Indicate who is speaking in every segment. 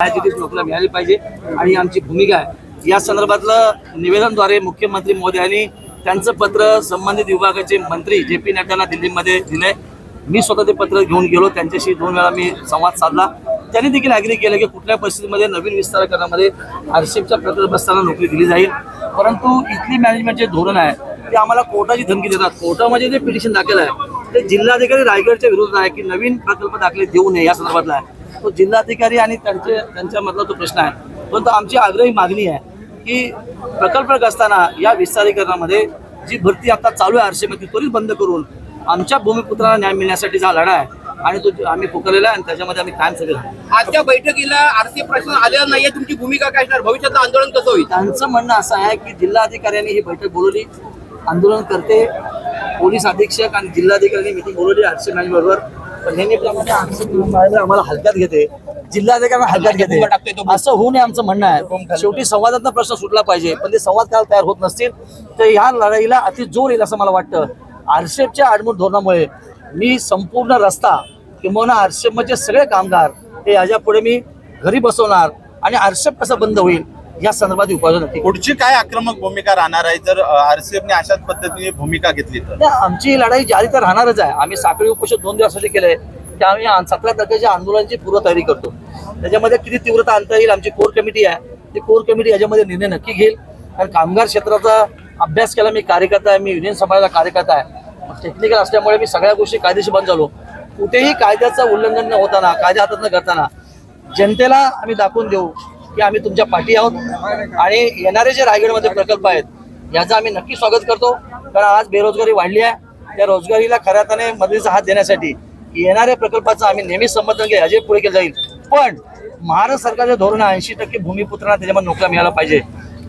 Speaker 1: ॲजिटिव्ह नोकऱ्या मिळाली पाहिजे. आणि आमची भूमिका आहे. या संदर्भातलं निवेदनद्वारे मुख्यमंत्री मोदयांनी त्यांचं पत्र संबंधित विभागाचे मंत्री जे पी नड्डांना दिल्लीमध्ये दिलंय. मी स्वतः ते पत्र घेऊन गेलो. त्यांच्याशी दोन वेळा मी संवाद साधला. त्यांनी देखील ॲग्री केलं की कुठल्या परिस्थितीमध्ये नवीन विस्तारीकरणामध्ये आरक्षेपच्या प्रकल्पस्थांना नोकरी दिली जाईल. परंतु इथली मॅनेजमेंट जे धोरण आहे ते आम्हाला कोर्टाची धमकी देतात. कोर्टामध्ये जे पिटिशन दाखल आहे ते जिल्हाधिकारी रायगडच्या विरोधात आहे की नवीन प्रकल्प दाखले देऊ नये या संदर्भातला आहे. तो जिल्हाधिकारी आणि त्यांचे त्यांच्यामधला तो प्रश्न आहे परंतु आमची आग्रही मागणी आहे की प्रकल्प असताना या विस्तारीकरणामध्ये जी भरती आता चालू आहे आरक्षेमध्ये ती त्वरित बंद करून आमच्या भूमिपुत्रांना न्याय मिळण्यासाठी हा लढा आहे आणि तो आम्ही पुकारलेला आहे आणि त्याच्यामध्ये आम्ही कायम सगळे.
Speaker 2: आजच्या बैठकीला आरसी प्रश्न आलेला नाहीये तुमची भूमिका काय असणार? भविष्याचं आंदोलन कसं होईल?
Speaker 1: त्यांचं म्हणणं असं आहे की जिल्हाधिकाऱ्यांनी ही बैठक बोलवली आंदोलन करते पोलीस अधीक्षक आणि जिल्हाधिकाऱ्यांनी मिटिंग बोलवली आरक्षण बरोबर पण नेहमीप्रमाणे आम्हाला हलक्यात घेते. जिल्हाधिकाऱ्यांना हलक्यात घेते. असं होऊ नये आमचं म्हणणं आहे. शेवटी संवादातला प्रश्न सुटला पाहिजे पण ते संवाद करायला तयार होत नसतील. तर ह्या लढाईला अति जोर येईल असं मला वाटतं. आरशेपच्या आडमूट धोरणामुळे मी संपूर्ण रस्ता किंवा आरशेपचे सगळे कामगार हे याच्यापुढे मी घरी बसवणार आणि आरशेप कसं बंद होईल या संदर्भात उपाययोजना नक्की.
Speaker 3: पुढची काय आक्रमक भूमिका राहणार आहे? जर आरसीएफने अशाच पद्धतीने भूमिका घेतली तर?
Speaker 1: आमची ही लढाई जारी तर राहणारच आहे. आम्ही साखळी उपोषण दोन दिवसासाठी केलंय आम्ही सतरा तारखेच्या आंदोलनाची पूर्वतयारी करतो. त्याच्यामध्ये किती तीव्रता आणता येईल आमची कोर कमिटी आहे. ती कोर कमिटी याच्यामध्ये निर्णय नक्की घेईल. कारण कामगार क्षेत्राचा अभ्यास केला मी कार्यकर्ता आहे मी युनियन समाजाचा कार्यकर्ता आहे. टेक्निकल असल्यामुळे मी सगळ्या गोष्टी कायदेशीर बंद झालो. कुठेही कायद्याचं उल्लंघन न होताना कायद्या हातात न करताना जनतेला आम्ही दाखवून देऊ. की आम्ही तुमच्या पाठी आहोत. आणि येणारे जे रायगडमध्ये प्रकल्प आहेत याचं आम्ही नक्की स्वागत करतो. कारण आज बेरोजगारी वाढली आहे. त्या रोजगारीला खऱ्या अर्थाने मदतीचा हात देण्यासाठी येणाऱ्या प्रकल्पाचं आम्ही नेहमीच समर्थन केलं. अजय पुढे केलं जाईल. पण महाराष्ट्र सरकारचे धोरण ऐंशी टक्के भूमिपुत्रांना त्याच्यामध्ये नोकऱ्या मिळायला पाहिजे.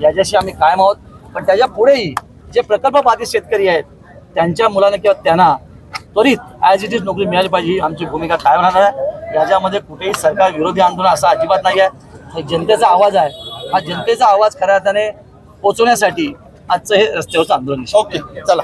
Speaker 1: याच्याशी आम्ही कायम आहोत. पण त्याच्या पुढेही जे प्रकल्प बाधित शेतकरी आहेत त्यांच्या मुलांना किंवा त्यांना त्वरित ॲज इट इज नोकरी मिळाली पाहिजे. ही आमची भूमिका कायम राहणार आहे. याच्यामध्ये कुठेही सरकार विरोधी आंदोलन असं अजिबात नाही आहे. जनतेचा आवाज आहे हा जनतेचा आवाज खऱ्या अर्थाने पोचवण्यासाठी आजचं हे रस्त्यावरचं आंदोलन आहे.
Speaker 3: ओके चला